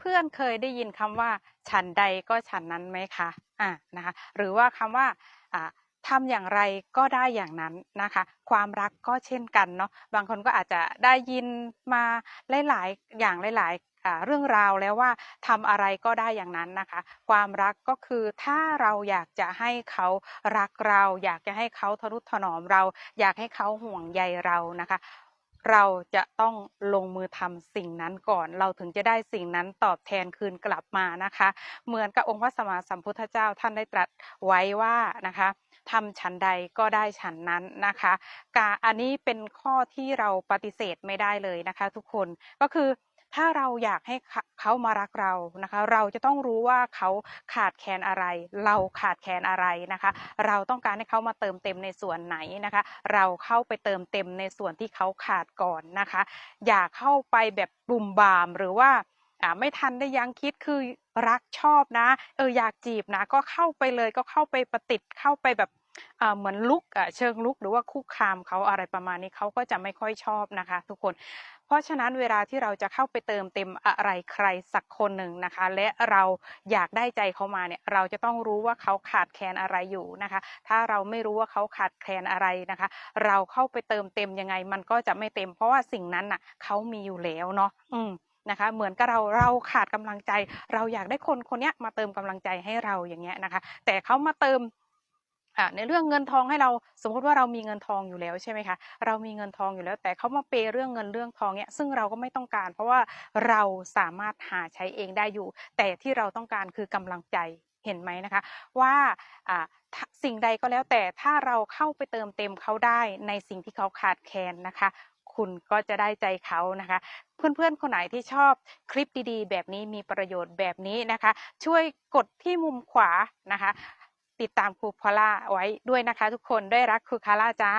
เพื่อนๆเคยได้ยินคำว่า ฉันใดก็ฉันนั้นไหมคะอ่านะคะหรือว่าคำว่าอ่าทำอย่างไรก็ได้อย่างนั้นนะคะ ความรักก็เช่นกันเนาะบางคนก็อาจจะได้ยินมาหลายๆอย่างหลายๆเรื่องราวแล้วว่าทำอะไรก็ได้อย่างนั้นนะคะ ความรักก็คือถ้าเราอยากจะให้เขารักเรา อยากจะให้เขาทนุถนอมเรา อยากให้เขาห่วงใยเรานะคะ เราจะต้องลงมือทำสิ่งนั้นก่อน เราถึงจะได้สิ่งนั้นตอบแทนคืนกลับมานะคะ เหมือนกับองค์พระสัมมาสัมพุทธเจ้าท่านได้ตรัสไว้ว่านะคะทำฉันใดก็ได้ฉันนั้นนะคะกาอันนี้เป็นข้อที่เราปฏิเสธไม่ได้เลยนะคะ ทุกคนก็คือ ถ้าเราอยากให้เขามารักเรานะคะ เราจะต้องรู้ว่าเขาขาดแคลนอะไร เราขาดแคลนอะไรนะคะ เราต้องการให้เขามาเติมเต็มในส่วนไหนนะคะ เราเข้าไปเติมเต็มในส่วนที่เขาขาดก่อนนะคะ อย่าเข้าไปแบบบุ่มบามหรือว่าไม่ทันได้ยั้งคิดคือรักชอบนะ เอออยากจีบนะ ก็เข้าไปเลยก็เข้าไปประติดเข้าไปแบบ เหมือนลุกเชิงลุกหรือว่าคุกคามเขาอะไรประมาณนี้เขาก็จะไม่ค่อยชอบนะคะ ทุกคน เพราะฉะนั้นเวลาที่เราจะเข้าไปเติมเต็มอะไรใครสักคนหนึ่งนะคะ และเราอยากได้ใจเขามาเนี่ยเราจะต้องรู้ว่าเขาขาดแคลนอะไรอยู่นะคะ ถ้าเราไม่รู้ว่าเขาขาดแคลนอะไรนะคะ เราเข้าไปเติมเต็มยังไง มันก็จะไม่เต็ม เพราะว่าสิ่งนั้นน่ะเขามีอยู่แล้วเนาะอืมนะคะเหมือนกับเราเราขาดกำลังใจ เราอยากได้คนคนนี้มาเติมกำลังใจให้เราอย่างเงี้ยนะคะ แต่เขามาเติม อ่าในเรื่องเงินทองให้เราสมมติว่าเรามีเงินทองอยู่แล้วใช่ไหมคะเรามีเงินทองอยู่แล้ว แต่เขามาเปยเรื่องเงินเรื่องทองเนี่ยซึ่งเราก็ไม่ต้องการ เพราะว่าเราสามารถหาใช้เองได้อยู่ แต่ที่เราต้องการคือกำลังใจเห็นไหมนะคะ ว่าสิ่งใดก็แล้วแต่ถ้าเราเข้าไปเติมเต็มเขาได้ในสิ่งที่เขาขาดแคลนนะคะ คุณก็จะได้ใจเขานะคะ เพื่อนๆ คนไหนที่ชอบคลิปดีๆ แบบนี้มีประโยชน์แบบนี้นะคะ ช่วยกดที่มุมขวานะคะ ติดตามครูพอล่าไว้ด้วยนะคะทุกคนด้วยรักครูคาร่าจ้า